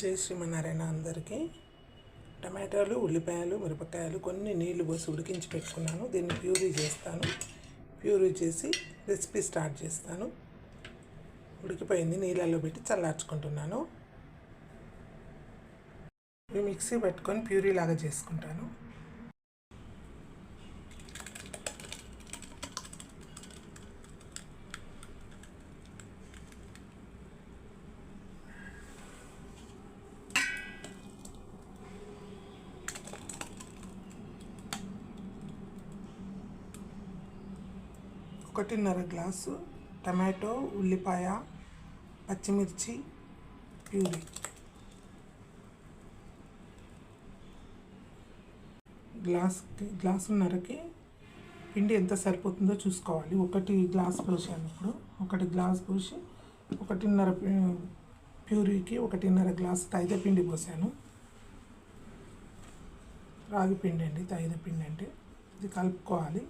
జై శ్రీమన్నారాయణ అందరికీ. టమాటాలు ఉల్లిపాయలు మిరపకాయలు కొన్ని నీళ్ళు పోసి ఉడికించి పెట్టుకున్నాను. దీన్ని ప్యూరీ చేస్తాను. ప్యూరీ చేసి రెసిపీ స్టార్ట్ చేస్తాను. ఉడికిపోయింది. నీళ్ళల్లో పెట్టి చల్లార్చుకుంటున్నాను. మిక్సీ పెట్టుకొని ప్యూరీ లాగా చేసుకుంటాను. ఒకటిన్నర గ్లాసు టమాటో ఉల్లిపాయ పచ్చిమిర్చి ప్యూరీ. గ్లాస్కి గ్లాసున్నరకి పిండి ఎంత సరిపోతుందో చూసుకోవాలి. ఒకటి గ్లాస్ పోసాను ఇప్పుడు. ఒకటి గ్లాస్ పోసి ఒకటిన్నర ప్యూరీకి ఒకటిన్నర గ్లాస్ తైద పిండి పోసాను. రాగి పిండి అండి తైద పిండి అంటే ఇది కలుపుకోవాలి.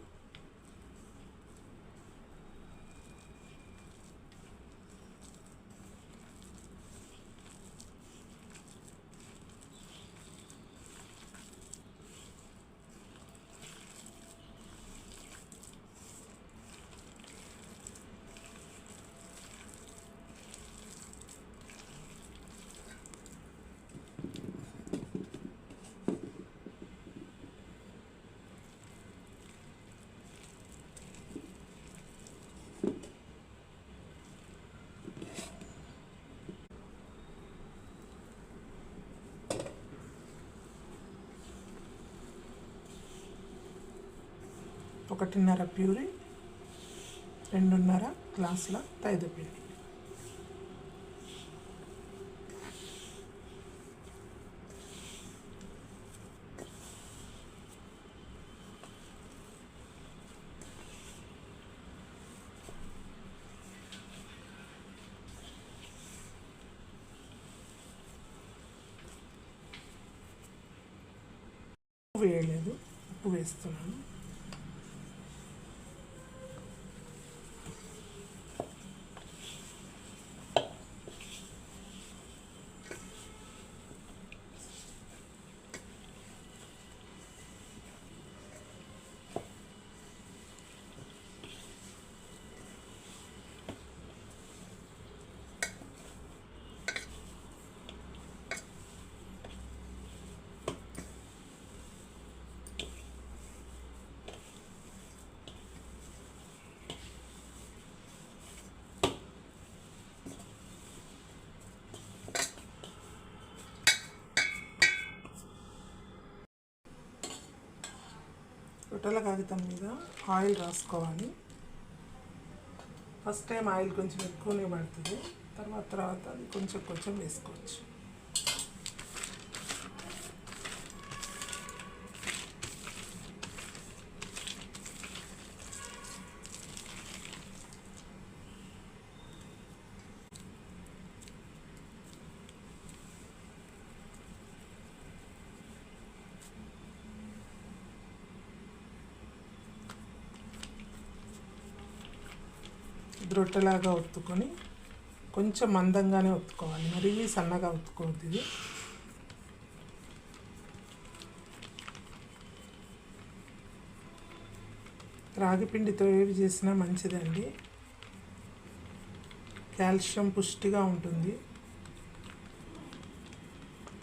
ఒకటిన్నర ప్యూరీ రెండున్నర గ్లాసుల తైద పిండి. ఉప్పు వేయలేదు ఉప్పు వేస్తున్నాను. బట్టల కాగితం మీద ఆయిల్ రాసుకోవాలి. ఫస్ట్ టైం ఆయిల్ కొంచెం ఎక్కువనే పడుతుంది. తర్వాత తర్వాత అది కొంచెం కొంచెం వేసుకోవచ్చు. రొట్టెలాగా ఒత్తుకొని కొంచెం మందంగానే ఒత్తుకోవాలి. మరీ సన్నగా ఒత్తుకోవద్దు ఇది రాగిపిండితో ఏవి చేసినా మంచిదండి. కాల్షియం పుష్టిగా ఉంటుంది.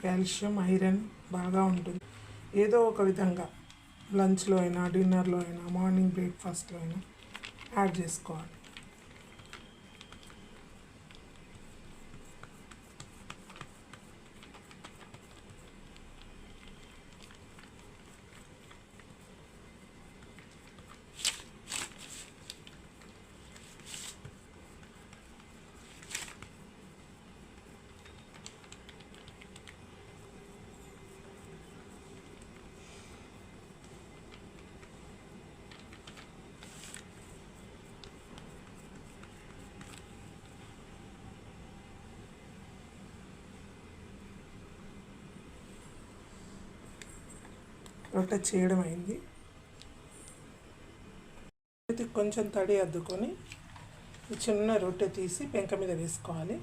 కాల్షియం ఐరన్ బాగా ఉంటుంది. ఏదో ఒక విధంగా లంచ్లో అయినా డిన్నర్లో అయినా మార్నింగ్ బ్రేక్ఫాస్ట్లో అయినా యాడ్ చేసుకోవాలి. రొట్టె చేయడం అయింది. కొంచెం తడి అద్దుకొని చిన్న రొట్టె తీసి పెంక మీద వేసుకోవాలి.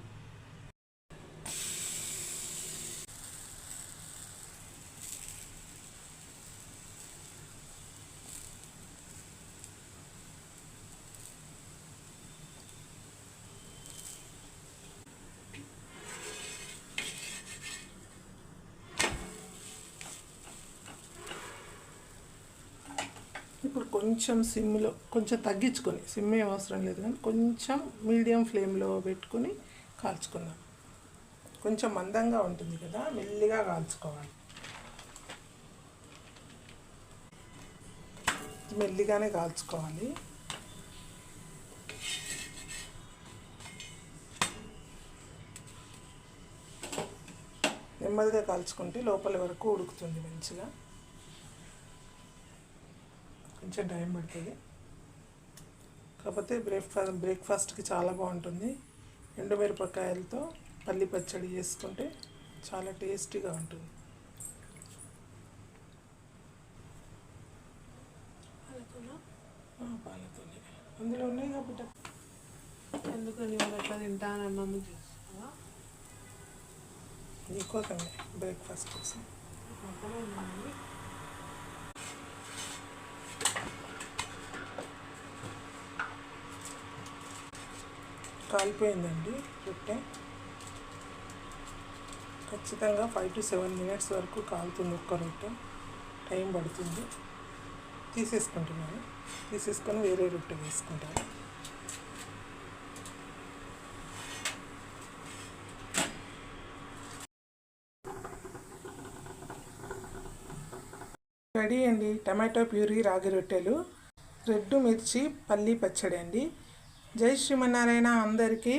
ఇప్పుడు కొంచెం సిమ్లో కొంచెం తగ్గించుకొని సిమ్ ఏం అవసరం లేదు కానీ కొంచెం మీడియం ఫ్లేమ్లో పెట్టుకొని కాల్చుకుందాం. కొంచెం మందంగా ఉంటుంది కదా మెల్లిగా కాల్చుకోవాలి. మెల్లిగానే కాల్చుకోవాలి. నెమ్మదిగా కాల్చుకుంటే లోపల వరకు ఉడుకుతుంది మంచిగా. కొంచెం టైం పడుతుంది. కాకపోతే బ్రేక్ఫాస్ట్ బ్రేక్ఫాస్ట్కి చాలా బాగుంటుంది. ఎండుమిరపకాయలతో పల్లి పచ్చడి చేసుకుంటే చాలా టేస్టీగా ఉంటుంది. పాలతోనే? అందులో ఉన్నాయి కాబట్టి. ఎందుకని వాళ్ళు అట్లా తింటానన్నాము చేస్తావా నీకోసమే బ్రేక్ఫాస్ట్ కోసం. కాలిపోయిందండి రొట్టె ఖచ్చితంగా ఫైవ్ టు సెవెన్ మినిట్స్ వరకు కాలుతుంది ఒక్క రొట్టె. టైం పడుతుంది. తీసేసుకుంటున్నాను. తీసేసుకొని వేరే రొట్టె వేసుకుంటాను. రెడీ అండి టమాటో ప్యూరీ రాగి రొట్టెలు. రెడ్ మిర్చి పల్లి పచ్చడి అండి జై శ్రీమన్నారాయణ అందరికీ